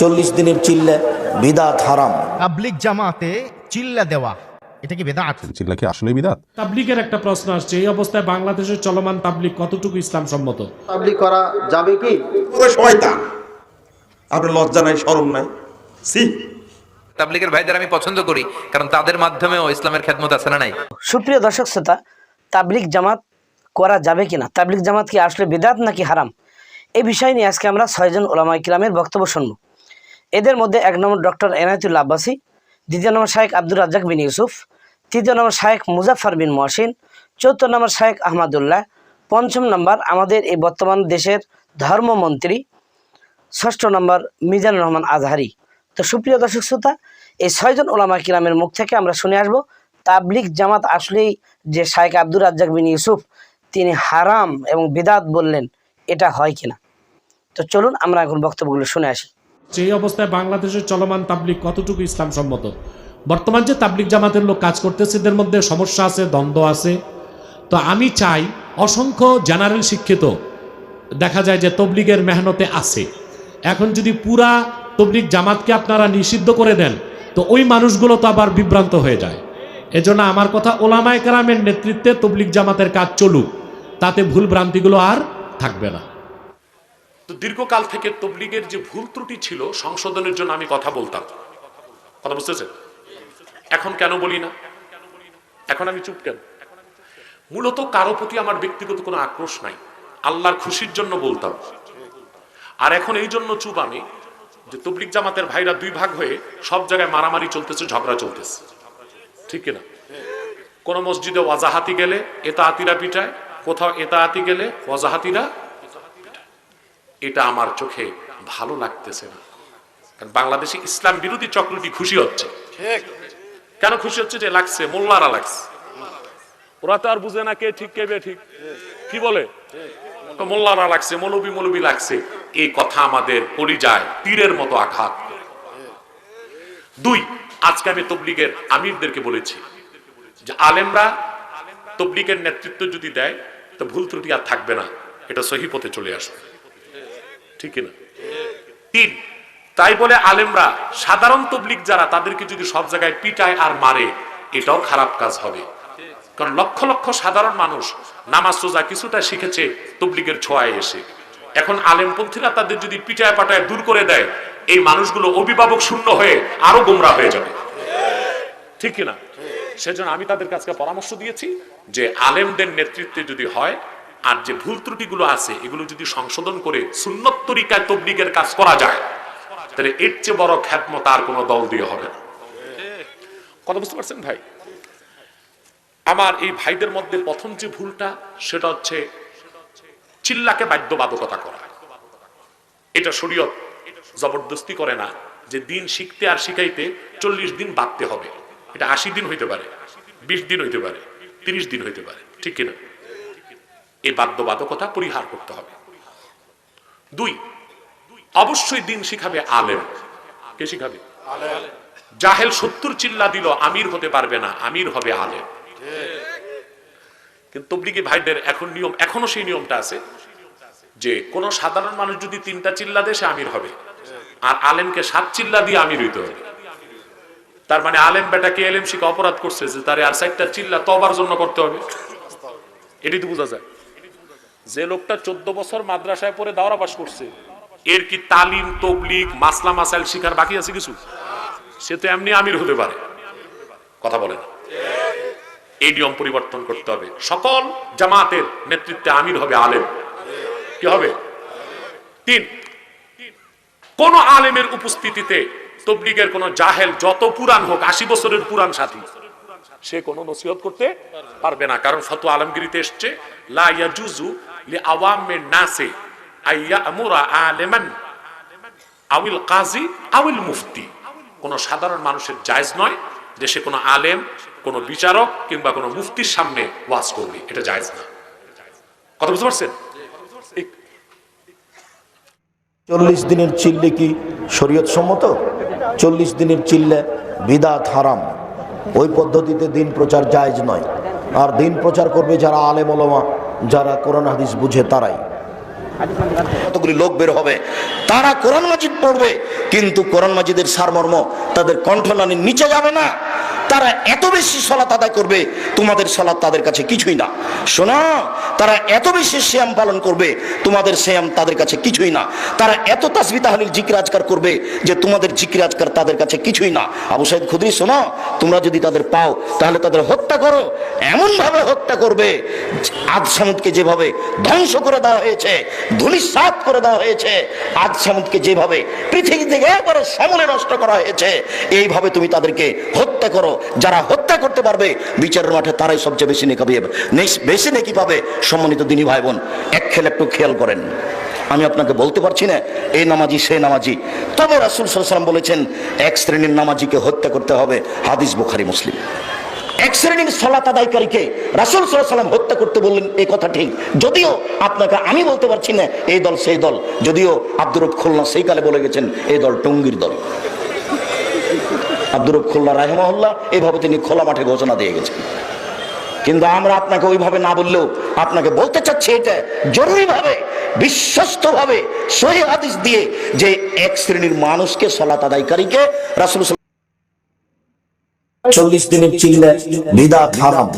চল্লিশ দিনের চিল্লে বিদাত হারাম। তাবলিক জামাতে চিল্লা দেওয়া এটা কি বেদাত? চিল্লা কি আসলে বিদাত? তাবলিগের একটা প্রশ্ন আসছে এই অবস্থায় বাংলাদেশের চলমান তাবলিগ কতটুকু ইসলাম সম্মত তাবলিগ করা যাবে কি? পুরো শয়তান। আপনার লজ্জা নাই শরম নাই। সি তাবলিগের ভাইদের আমি পছন্দ করি কারণ তাদের মাধ্যমেও ইসলামের খেদমত আছে না নাই? সুপ্রিয় দর্শক শ্রোতা তাবলিক জামাত করা যাবে কিনা? তাবলিক জামাত কি আসলে বেদাত নাকি হারাম? এই বিষয় নিয়ে আজকে আমরা ছয়জন ওলামা ইকরামের বক্তব্য শুনব। এদের মধ্যে এক নম্বর ডক্টর এনায়তুল্লা আব্বাসী, দ্বিতীয় নম্বর শাহেক আব্দুর রাজ্জাক বিন ইউসুফ, তৃতীয় নম্বর শাহেক মুজাফর বিন মহসিন চতুর্থ নম্বর শাহেক আহমদুল্লাহ, পঞ্চম নম্বর আমাদের এই বর্তমান দেশের ধর্মমন্ত্রী, ষষ্ঠ নম্বর মিজানুর রহমান আজহারি। তো সুপ্রিয় দর্শক শ্রোতা, এই ছয়জন ওলামা কিরামের মুখ থেকে আমরা শুনে আসব তাবলিক জামাত আসলেই যে শাহেক আব্দুর রাজ্জাক বিন ইউসুফ তিনি হারাম এবং বিদাত বললেন, এটা হয় কিনা? তো চলুন আমরা এখন বক্তব্যগুলো শুনে আসি। যে অবস্থায় বাংলাদেশের চলমান তাবলিগ কতটুকু ইসলাম সম্মত বর্তমান যে তাবলিগ জামাতের লোক কাজ করতেছে, এদের মধ্যে সমস্যা আছে, দ্বন্দ্ব আছে। তো আমি চাই অসংখ্য জেনারেল শিক্ষিত, দেখা যায় যে তবলিগের মেহনতে আছে। এখন যদি পুরা তবলিগ জামাতকে আপনারা নিষিদ্ধ করে দেন, তো ওই মানুষগুলো তো আবার বিভ্রান্ত হয়ে যায়। এজন্য আমার কথা ওলামায় কারামের নেতৃত্বে তবলিক জামাতের কাজ চলুক। তাতে ভুল ভ্রান্তিগুলো আর থাকবে না। তো দীর্ঘকাল থেকে তবলিগের যে ভুল ত্রুটি ছিল, সংশোধনের জন্য আমি কথা বলতাম। কথা বুঝতেছেন? এখন কেন বলি না? এখন আমি চুপ কেন? মূলত কারও প্রতি আমার ব্যক্তিগত কোনো আক্রোশ নাই। আল্লাহর খুশির জন্য বলতাম। আর এখন এই জন্য চুপ আমি যে তবলিক জামাতের ভাইরা দুই ভাগ হয়ে সব জায়গায় মারামারি চলতেছে, ঝগড়া চলতেছে। ঠিক কিনা? কোন মসজিদে ওয়াজাহাতি গেলে এটা আতিরা পিটায় কোথাও এটা আতি গেলে ওয়াজাহাতিরা এটা আমার চোখে ভালো লাগতেছে না। কারণ বাংলাদেশে ইসলাম বিরোধী চক্রটি খুশি হচ্ছে। কেন খুশি হচ্ছে যে লাগছে? মোল্লারা লাগছে। ওরা তো আর বুঝে না কে ঠিক কে বে ঠিক কি বলে? তো মোল্লারা লাগছে মৌলবি মৌলবি লাগছে। এই কথা আমাদের পরিযায় তীরের মতো আঘাত। দুই আজকে আমি তবলিগের আমিরদেরকে বলেছি যে আলেমরা তবলিগের নেতৃত্ব যদি দেয়, তো ভুল ত্রুটি আর থাকবে না। এটা সহি পথে চলে আসবে। ঠিক না তিন, তাই বলে আলেমরা, সাধারণ তবলিগ যারা, তাদেরকে যদি সব জায়গায় পিটায় আর মারে, এটাও খারাপ কাজ হবে। কারণ লক্ষ লক্ষ সাধারণ মানুষ নামাজ সোজা কিছুটা শিখেছে, তবলিগের ছোঁয়ায় এসে। এখন আলেমপন্থীরা তাদের যদি পিটায় পাটায় দূর করে দেয়, এই মানুষগুলো অভিভাবক শূন্য হয়ে আরও গোমরা হয়ে যাবে। ঠিক কিনা? সেজন্য আমি তাদের কাছে পরামর্শ দিয়েছি যে আলেমদের নেতৃত্বে যদি হয়, আর যে ভুল ত্রুটিগুলো আছে, এগুলো যদি সংশোধন করে সুন্নত তবলিগের কাজ করা যায়, তাহলে এর চেয়ে বড় খ্যাতমত আর কোনো দল দিয়ে হবে না। কথা বুঝতে পারছেন ভাই? আমার এই ভাইদের মধ্যে প্রথম যে ভুলটা, সেটা হচ্ছে চিল্লাকে বাধ্যবাধকতা করা। এটা শরীয়ত জবরদস্তি করে না যে দিন শিখতে আর শিখাইতে চল্লিশ দিন বাঁধতে হবে। এটা আশি দিন হইতে পারে, বিশ দিন হইতে পারে, তিরিশ দিন হইতে পারে, ঠিক কিনা? এই বাধ্যবাধকতা পরিহার করতে হবে। দুই, অবশ্যই দিন শিখাবে আলেম। কে শিখাবে? জাহেল সত্তর চিল্লা দিল, আমির হতে পারবে না, আমির হবে আলেম। কিন্তু তবলিগি ভাইদের এখন নিয়ম, এখনও সেই নিয়মটা আছে যে কোন সাধারণ মানুষ যদি তিনটা চিল্লা সে আমির হবে। আর আলেমকে সাত চিল্লা দিয়ে আমির হইতে হবে। তার মানে আলেম বেটাকে এলেম শিখে অপরাধ করছে যে তার আর সাইডটা চিল্লা তবার জন্য করতে হবে? এটি তো বোঝা যায়। যে লোকটা চোদ্দ বছর মাদ্রাসায় পড়ে দাওরা করছে, এর কি তালিম, তবলিগ, মাসলা, মাসাইল শিখার বাকি আছে কিছু? সে তো এমনি আমির হতে পারে। কথা বলে না এই নিয়ম পরিবর্তন করতে হবে। সকল জামাতের নেতৃত্বে আমির হবে আলেম। কি হবে? তিন, কোন আলেমের উপস্থিতিতে তবলিগের কোন জাহেল যত পুরান হোক, আশি বছরের পুরান সাথী, সে কোনো নসিহত করতে পারবে না। কারণ ফতু আলমগিরিতে এসছে নাসে আউল কাজী আউল মুফতি। কোন সাধারণ মানুষের জায়েজ নয় কোনো আলেম, কোনো বিচারক কিংবা কোনো মুফতির সামনে ওয়াজ করবে। এটা জায়েজ না। কথা বুঝতে পারছেন? চল্লিশ দিনের চিল্লে কি শরীয়ত সম্মত? চল্লিশ দিনের চিল্লে বিদাত হারাম। ওই পদ্ধতিতে দিন প্রচার জায়জ নয়। আর দিন প্রচার করবে যারা আলে ওলমা, যারা কোরআন হাদিস বুঝে তারাই। কতগুলি লোক বের হবে, তারা কোরআন মাজিদ পড়বে, কিন্তু কোরআন মাজিদের সারমর্ম তাদের কণ্ঠনালীর নিচে যাবে না। তারা এত বেশি সলাত আদায় করবে, তোমাদের সলাত তাদের কাছে কিছুই না। শোনো, তারা এত বেশি শ্যাম পালন করবে, তোমাদের শ্যাম তাদের কাছে কিছুই না। তারা এত তাসবি তাহলিল জিকির আজকার করবে যে তোমাদের জিকির আজকার তাদের কাছে কিছুই না। আবু সাইদ খুদরি, শোনো, তোমরা যদি তাদের পাও, তাহলে তাদের হত্যা করো। এমন ভাবে হত্যা করবে, আজ সামুদকে যেভাবে ধ্বংস করে দেওয়া হয়েছে ধুলিসাত করে দেওয়া হয়েছে, আজ সামুদকে যেভাবে পৃথিবী থেকে একবারে সমলে নষ্ট করা হয়েছে, এইভাবে তুমি তাদেরকে হত্যা করো। যারা হত্যা করতে পারবে, বিচারের মাঠে তারাই সবচেয়ে বেশি নেকি পাবে বেশি নেকি পাবে সম্মানিত দিনী ভাই বোন এক খেল একটু খেয়াল করেন। আমি আপনাকে বলতে পারছি না এই নামাজি, সে নামাজি। তবে রাসুল সাল্লাম বলেছেন, এক শ্রেণির নামাজিকে হত্যা করতে হবে, হাদিস বুখারি, মুসলিম। এক শ্রেণির সলাত আদায়কারীকে রাসুল সাল্লাম হত্যা করতে বললেন এই কথা ঠিক। যদিও আপনাকে আমি বলতে পারছি না, এই দল সেই দল। যদিও আব্দুর খুলনা সেই কালে বলে গেছেন, এই দল টঙ্গির দল। আব্দুর খোল্লা রাহেমহল্লা এইভাবে তিনি খোলা মাঠে ঘোষণা দিয়ে গেছেন। কিন্তু আমরা আপনাকে ওইভাবে না বললেও আপনাকে বলতে চাচ্ছি এটা জরুরিভাবে, বিশ্বস্তভাবে সহি হাদিস দিয়ে যে এক শ্রেণির মানুষকে সলাত আদায়কারীকে রাসুল চল্লিশ দিনের চিল্লে বিদা হারাম।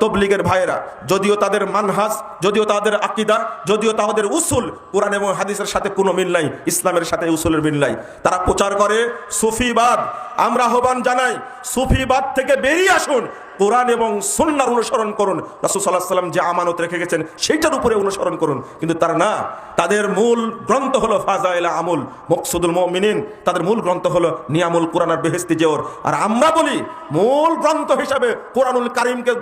তবলিগের ভাইয়েরা, যদিও তাদের মানহাজ, যদিও তাদের আকিদা, যদিও তাদের উসুল, কোরআন এবং হাদিসের সাথে কোনো মিল নাই, ইসলামের সাথে উসুলের মিল নাই। তারা প্রচার করে সুফিবাদ। আমরা আহ্বান জানাই, সুফিবাদ থেকে বেরিয়ে আসুন, কোরআন এবং সুন্নার অনুসরণ করুন। রাসুল সাল্লাহ সাল্লাম যে আমানত রেখে গেছেন, সেইটার উপরে অনুসরণ করুন। কিন্তু তারা না, তাদের মূল গ্রন্থ হলো ফাজাইলা আমুল, মকসুদুল মিনিন তাদের মূল গ্রন্থ হলো নিয়ামুল কোরআন আর বেহেস্তি জোর। আর আমরা বলি, মূল গ্রন্থ হিসাবে কোরআনুল কারিমকে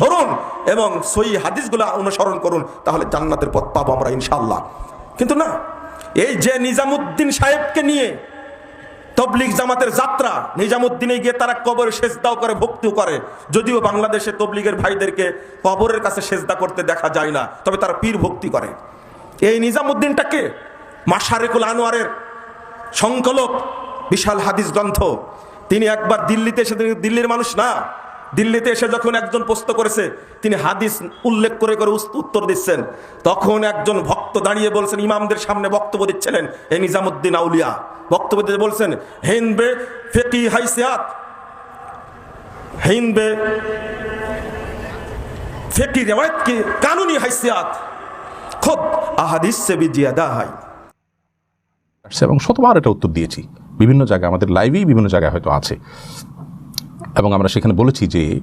ধরুন এবং সই হাদিসগুলো অনুসরণ করুন, তাহলে জান্নাতের পথ পাবো আমরা ইনশাল্লাহ কিন্তু না, এই যে নিজামুদ্দিন সাহেবকে নিয়ে তবলিগ জামাতের যাত্রা, নিজামুদ্দিনে গিয়ে তারা কবর সেজদাও করে, ভক্তিও করে, যদিও বাংলাদেশে তবলিগের ভাইদেরকে কবরের কাছে সেজদা করতে দেখা যায় না, তবে তারা পীর ভক্তি করে। এই নিজামুদ্দিনটাকে মাসারেকুল আনোয়ারের সংকলক, বিশাল হাদিস গ্রন্থ। তিনি একবার দিল্লিতে এসে দিল্লির মানুষ না দিল্লিতে এসে যখন একজন প্রশ্ন করেছে, তিনি হাদিস উল্লেখ করে করে উত্তর দিচ্ছেন। তখন একজন ভক্ত দাঁড়িয়ে বলছেন, ইমামদের সামনে বক্তব্য দিচ্ছিলেন এই নিজামুদ্দিন আউলিয়া। বক্তব্য দিতে বলছেন, হিন্দবে ফেকি হাইসিয়াত। হিন্দবে ফেকি রেওয়ায়ত কি? কানুনি হাইসিয়াত। খুদ আহাদিস সে বি জিয়াদা হাই। এবং শতবার এটা উত্তর দিয়েছি। বিভিন্ন জায়গায় আমাদের লাইভেই বিভিন্ন জায়গায় হয়তো আছে। এবং আমরা সেখানে বলেছি যে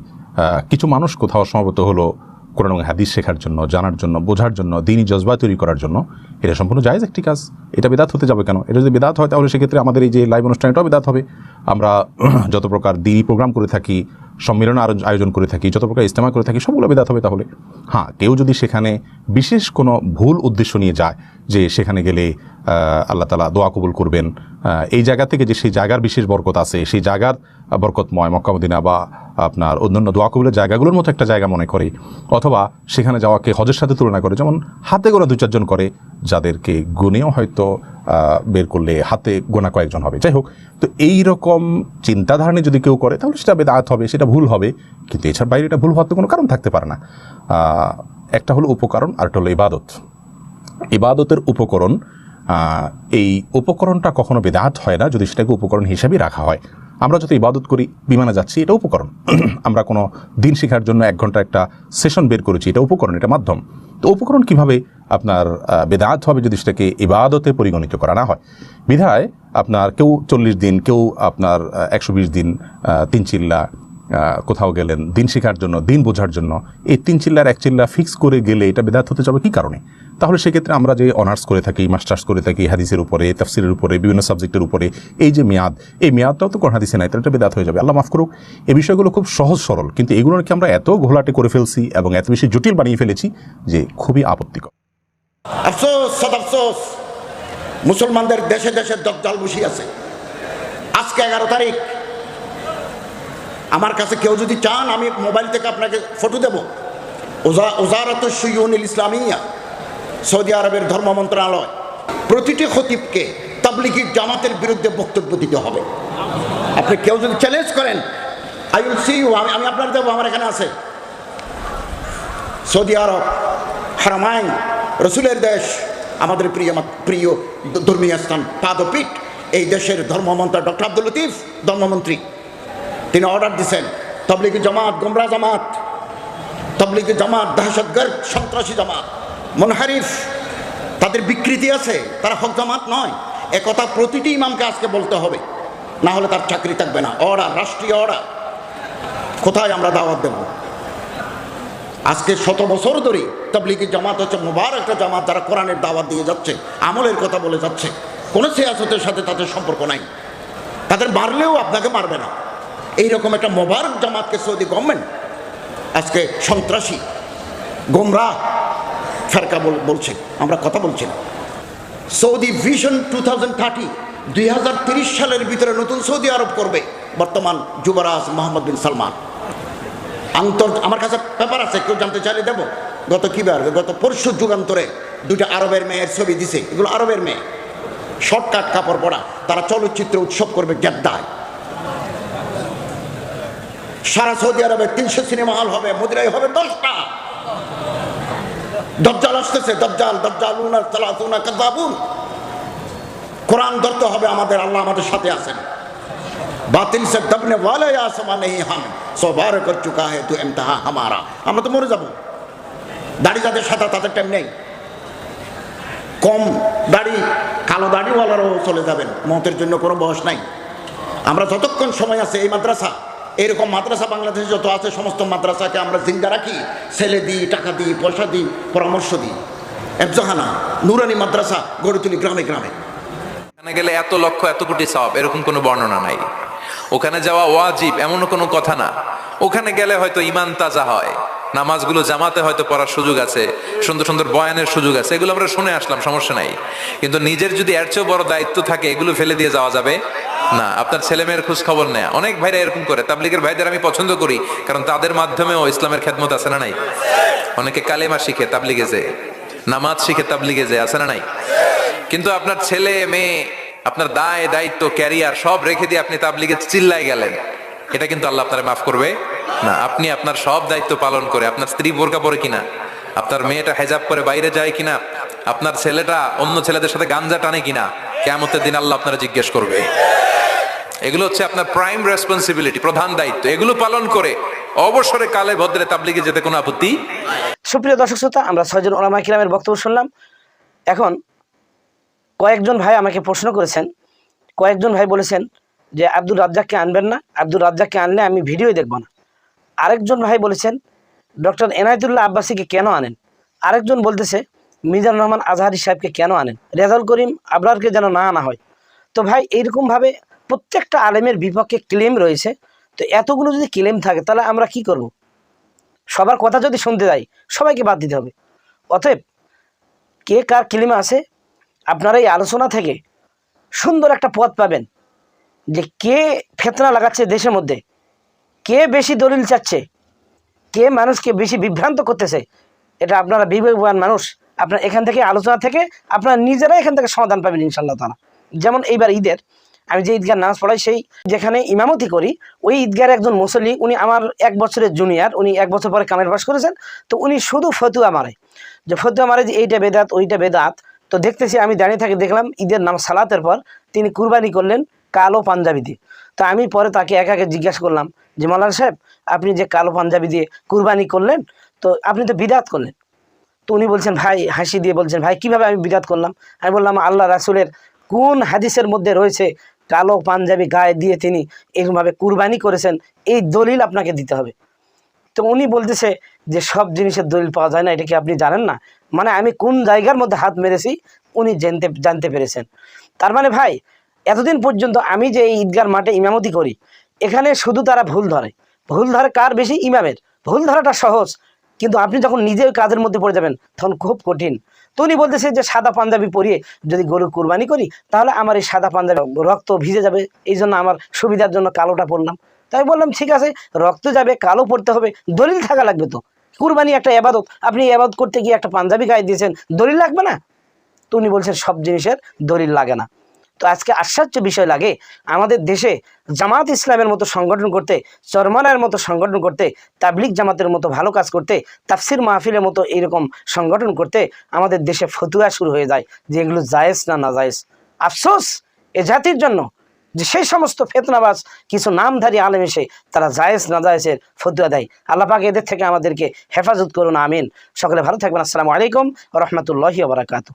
কিছু মানুষ কোথাও সমবেত হলো কোরআন এবং হাদিস শেখার জন্য, জানার জন্য, বোঝার জন্য দিনই জজবা তৈরি করার জন্য। এটা সম্পূর্ণ জায়জ একটি কাজ। এটা বেদাত হতে যাবে কেন? এটা যদি বেদাত হয়, তাহলে সেক্ষেত্রে আমাদের এই যে লাইভ অনুষ্ঠানটাও বেদাত হবে। আমরা যত প্রকার দিনই প্রোগ্রাম করে থাকি, সম্মেলন আয়োজন করে থাকি, যত প্রকার ইস্তেমা করে থাকি, সবগুলো বেদাত হবে তাহলে। হ্যাঁ কেউ যদি সেখানে বিশেষ কোনো ভুল উদ্দেশ্য নিয়ে যায়, যে সেখানে গেলে আল্লাহ তালা দোয়া কবুল করবেন এই জায়গা থেকে যে সেই জায়গার বিশেষ বরকত আছে, সেই জায়গার বরকতময় মক্কামদিনা বা আপনার অন্যান্য দোয়া কবুলের জায়গাগুলোর মতো একটা জায়গা মনে করে, অথবা সেখানে যাওয়াকে হজের সাথে তুলনা করে, যেমন হাতে গোনা দু চারজন করে, যাদেরকে গুনেও হয়তো বের করলে হাতে গোনা কয়েকজন হবে। যাই হোক, তো এই রকম চিন্তাধারণে যদি কেউ করে, তাহলে সেটা বেদাত হবে, সেটা ভুল হবে। কিন্তু এছাড়া বাইরে এটা ভুল হওয়ার তো কোনো কারণ থাকতে পারে না। একটা হলো উপকরণ আর একটা হলো ইবাদত। ইবাদতের উপকরণ এই উপকরণটা কখনো বেদাত হয় না, যদি সেটাকে উপকরণ হিসাবেই রাখা হয়। আমরা যত ইবাদত করি, বিমানে যাচ্ছি, এটা উপকরণ। আমরা কোনো দিন শেখার জন্য এক ঘণ্টা একটা সেশন বের করেছি, এটা উপকরণ, এটা মাধ্যম। তো উপকরণ কীভাবে আপনার বেদায়ত হবে যদি সেটাকে ইবাদতে পরিগণিত করা না হয়? বিধায় আপনার কেউ চল্লিশ দিন, কেউ আপনার একশো বিশ দিন তিন চিল্লা কোথাও গেলেন, দিন শেখার জন্য, দিন বোঝার জন্য, এই তিন চিল্লার, এক চিল্লা ফিক্স করে গেলে এটা বেদাত হতে যাবে কী কারণে? তাহলে সেক্ষেত্রে আমরা যে অনার্স করে থাকি মাস্টার্স করে থাকি, হাদিসের উপরে তাফসিরের উপরে, বিভিন্ন সাবজেক্টের উপরে, এই যে মেয়াদ, এই মেয়াদটাও তো কোন হাদিসে নাই, তাহলে এটা বেদাত হয়ে যাবে। আল্লাহ মাফ করুক, এই বিষয়গুলো খুব সহজ সরল, কিন্তু এগুলোকে আমরা এত ঘোলাটে করে ফেলছি এবং এত বেশি জটিল বানিয়ে ফেলেছি যে খুবই আপত্তিকর। আফসোস আফসোস, মুসলমানদের দেশে দেশে দজ্জাল বসি আছে। আজকে এগারো তারিখ আমার কাছে কেউ যদি চান, আমি মোবাইল থেকে আপনাকে ফটো দেব। ওজা ওজারত সুইউনিল ইসলামিয়া, সৌদি আরবের ধর্ম মন্ত্রণালয়। প্রতিটি খতিবকে তাবলিগি জামাতের বিরুদ্ধে বক্তব্য দিতে হবে। আপনি কেউ যদি চ্যালেঞ্জ করেন আই উইল সি ইউ আমি আমি আপনার দেবো, আমার এখানে আছে। সৌদি আরব, হারামাইন, রসুলের দেশ, আমাদের প্রিয় প্রিয় ধর্মীয় স্থান, পাদপীঠ, এই দেশের ধর্মমন্ত্রী ডক্টর আব্দুল লতিফ, ধর্মমন্ত্রী। অর্ডার দিছেন, তবলিগি জামাত, গোমরা জামাত, তবলিগি জামাত, দহশতগর্দ, সন্ত্রাসী জামাত মনহারিফ তাদের বিকৃতি আছে, তারা হক জামাত নয়। একথা প্রতিটি ইমামকে আজকে বলতে হবে, না হলে তার চাকরি থাকবে না। অর্ডার, রাষ্ট্রীয় অর্ডার। কোথায় আমরা দাওয়াত দেব? আজকে শত বছর ধরে তবলিগি জামাত হচ্ছে মোবার একটা জামাত যারা কোরআনের দাওয়াত দিয়ে যাচ্ছে, আমলের কথা বলে যাচ্ছে। কোনো সিয়াসতের সাথে তাদের সম্পর্ক নাই। তাদের মারলেও আপনাকে মারবে না। এইরকম একটা মোবারক জামাতকে সৌদি গভর্নমেন্ট আজকে সন্ত্রাসী গোমরা ফেরকা বল- বলছে আমরা কথা বলছি Saudi vision two thousand thirty দুই সালের ভিতরে নতুন সৌদি আরব করবে বর্তমান যুবরাজ মোহাম্মদ বিন সালমান। আন্তর, আমার কাছে পেপার আছে, কেউ জানতে চাইলে দেবো। গত কি বার? গত পরশু যুগান্তরে দুটো আরবের মেয়ের ছবি দিছে। এগুলো আরবের মেয়ে। শর্টকাট কাপড় পরা, তারা চলচ্চিত্র উৎসব করবে জেদ্দায় সারা সৌদি আরবে তিনশো সিনেমা হল হবে মদিরায় হবে দশটা। দজ্জাল আসতেছে, দজ্জাল দজ্জাল উনার তালাতুনা কাযাবুন। কোরআন ধরতে হবে আমাদের, আল্লাহ আমাদের সাথে আছেন। বাতিল সে দবনে ওয়ালে আসমা নেই হাম, সবার কর চুকা হে তু ইমতিহা হামারা। আমরা তো মরে যাব। দাড়ি যাদের সাথে তাদের টাইম নেই। কম দাড়ি, কালো দাড়িওয়ালারাও চলে যাবেন, মতের জন্য কোনো বয়স নাই। আমরা যতক্ষণ সময় আছে এই মাদ্রাসা এরকম মাদ্রাসা বাংলাদেশে যত আছে, সমস্ত মাদ্রাসাকে আমরা জিন্দা রাখি। ছেলে দিই, টাকা দিই, পয়সা দিই, পরামর্শ দিই। এফজাহানা নুরানি মাদ্রাসা গড়ে তুলি গ্রামে গ্রামে। এখানে গেলে এত লক্ষ, এত কোটি সব এরকম কোনো বর্ণনা নাই। ওখানে যাওয়া ওয়াজিব এমন কোনো কথা না। ওখানে গেলে হয়তো ইমান তাজা হয়। নামাজগুলো জামাতে হয়তো পড়ার সুযোগ আছে, সুন্দর সুন্দর বয়ানের সুযোগ আছে, এগুলো আমরা শুনে আসলাম, সমস্যা নাই। কিন্তু নিজের যদি এর চেয়েও বড় দায়িত্ব থাকে, এগুলো ফেলে দিয়ে যাওয়া যাবে? না, আপনার ছেলে মেয়ের খোঁজ খবর নেয়। অনেক ভাইরা এরকম করে, তাবলিগের ভাইদের আমি পছন্দ করি, কারণ তাদের মাধ্যমেও ইসলামের খেদমত আছে না নাই? অনেকে কালেমা শিখে তাবলিগে যে নামাজ শিখে তাবলিগে যে আছে না নাই? কিন্তু আপনার ছেলে, মেয়ে, আপনার দায়, দায়িত্ব, ক্যারিয়ার সব রেখে দিয়ে আপনি তাবলিগে চিল্লায় গেলেন, এটা কিন্তু আল্লাহ আপনারা মাফ করবে। না। আপনি আপনার সব দায়িত্ব পালন করে আপনার স্ত্রী বোরকা পরে কিনা আপনার মেয়েটা হেজাব করে বাইরে যায় কিনা আপনার ছেলেটা অন্য ছেলেদের সাথে গাঞ্জা টানে কিনা কেমতের দিন আল্লাহ আপনারা জিজ্ঞেস করবে। এগুলো হচ্ছে আপনার প্রাইম রেসপন্সিবিলিটি প্রধান দায়িত্ব। এগুলো পালন করে অবসরে কালে ভদ্রে তাবলিগে যেতে কোনো আপত্তি? সুপ্রিয় দর্শক শ্রোতা আমরা ছয়জন ওলামা কিরামের বক্তব্য শুনলাম। এখন কয়েকজন ভাই আমাকে প্রশ্ন করেছেন। কয়েকজন ভাই বলেছেন যে আব্দুল রাজ্জাককে আনবেন না। আব্দুল রাজ্জাককে আনলে আমি ভিডিও দেখব না। আরেকজন ভাই বলেছেন, ডক্টর এনায়তুল্লাহ আব্বাসীকে কেন আনেন? আরেকজন বলতেছে, মিজানুর রহমান আজহারি সাহেবকে কেন আনেন? রেজাউল করিম আবরারকে যেন না আনা হয়। তো ভাই, এইরকমভাবে প্রত্যেকটা আলেমের বিপক্ষে ক্লেম রয়েছে। তো এতগুলো যদি ক্লেম থাকে, তাহলে আমরা কি করব? সবার কথা যদি শুনতে যাই, সবাইকে বাদ দিতে হবে। অতএব, কে কার ক্লেমে আছে, আপনারা এই আলোচনা থেকে সুন্দর একটা পথ পাবেন যে কে ফেতনা লাগাচ্ছে দেশের মধ্যে। কে বেশি দলিল চাচ্ছে? কে মানুষকে বেশি বিভ্রান্ত করতেছে? এটা আপনারা বিবেকবান মানুষ। আপনার এখান থেকে আলোচনা থেকে আপনারা নিজেরা এখান থেকে সমাধান পাবেন ইনশাল্লাহ তারা যেমন এইবার ঈদের, আমি যে ঈদগার নামাজ পড়াই সেই যেখানে ইমামতি করি, ওই ঈদগার একজন মুসল্লি, উনি আমার এক বছরের জুনিয়র উনি এক বছর পরে কামের পাশ করেছেন, তো উনি শুধু ফতুয়া মারে। যে ফতুয়া মারে যে এইটা বেদাত, ওইটা বেদাত, তো দেখতেছি আমি দাঁড়িয়ে থাকি, দেখলাম ঈদের নাম সালাতের পর তিনি কুরবানি করলেন কালো পাঞ্জাবি দিয়ে। তো আমি পরে তাকে এক একে জিজ্ঞাসা করলাম যে, মালান সাহেব, আপনি যে কালো পাঞ্জাবি দিয়ে কুরবানি করলেন, তো আপনি তো বিদাত করলেন। তো উনি বলছেন, ভাই, হাসি দিয়ে বলছেন, ভাই, কীভাবে আমি বিদাত করলাম? আমি বললাম, আল্লাহ রাসুলের কোন হাদিসের মধ্যে রয়েছে, কালো পাঞ্জাবি গায়ে দিয়ে তিনি এরকমভাবে কুরবানি করেছেন, এই দলিল আপনাকে দিতে হবে। তো উনি বলতেছে যে, সব জিনিসের দলিল পাওয়া যায় না, এটা কি আপনি জানেন না? মানে আমি কোন জায়গার মধ্যে হাত মেরেছি, উনি জানতে জানতে পেরেছেন। তার মানে ভাই এতদিন পর্যন্ত আমি যে এই ঈদগার মাঠে ইমামতি করি, এখানে শুধু তারা ভুল ধরে। ভুল ধরে কার বেশি? ইমামের। ভুল ধরাটা সহজ, কিন্তু আপনি যখন নিজের কাজের মধ্যে পড়ে যাবেন, তখন খুব কঠিন। তো উনি বলতেছে যে, সাদা পাঞ্জাবি পরিয়ে যদি গরু কুরবানি করি, তাহলে আমার এই সাদা পাঞ্জাবি রক্ত ভিজে যাবে। এই জন্য আমার সুবিধার জন্য কালোটা পরলাম। তাই বললাম, ঠিক আছে, রক্ত যাবে, কালো পড়তে হবে, দলিল থাকা লাগবে তো। কুরবানি একটা এবাদত। আপনি এবাদত করতে গিয়ে একটা পাঞ্জাবি গায়ে দিয়েছেন, দলিল লাগবে না? তো উনি বলছেন, সব জিনিসের দলিল লাগে না। তো আজকে আশ্চর্য বিষয় লাগে, আমাদের দেশে জামাত ইসলামের মতো সংগঠন করতে, চরমানের মতো সংগঠন করতে তাবলিক জামাতের মতো ভালো কাজ করতে, তাফসির মাহফিলের মতো এরকম সংগঠন করতে আমাদের দেশে ফতুয়া শুরু হয়ে যায় যে এগুলো জায়েজ না না জায়েজ। আফসোস এ জাতির জন্য যে সেই সমস্ত ফেতনাবাজ, কিছু নামধারী আলেম এসে তারা জায়েজ না জায়েজের ফতুয়া দেয়। আল্লাহ পাক এদের থেকে আমাদেরকে হেফাজত করুন, আমিন। সকলে ভালো থাকবেন, আসসালামু আলাইকুম রহমতুল্লাহি বারাকাতু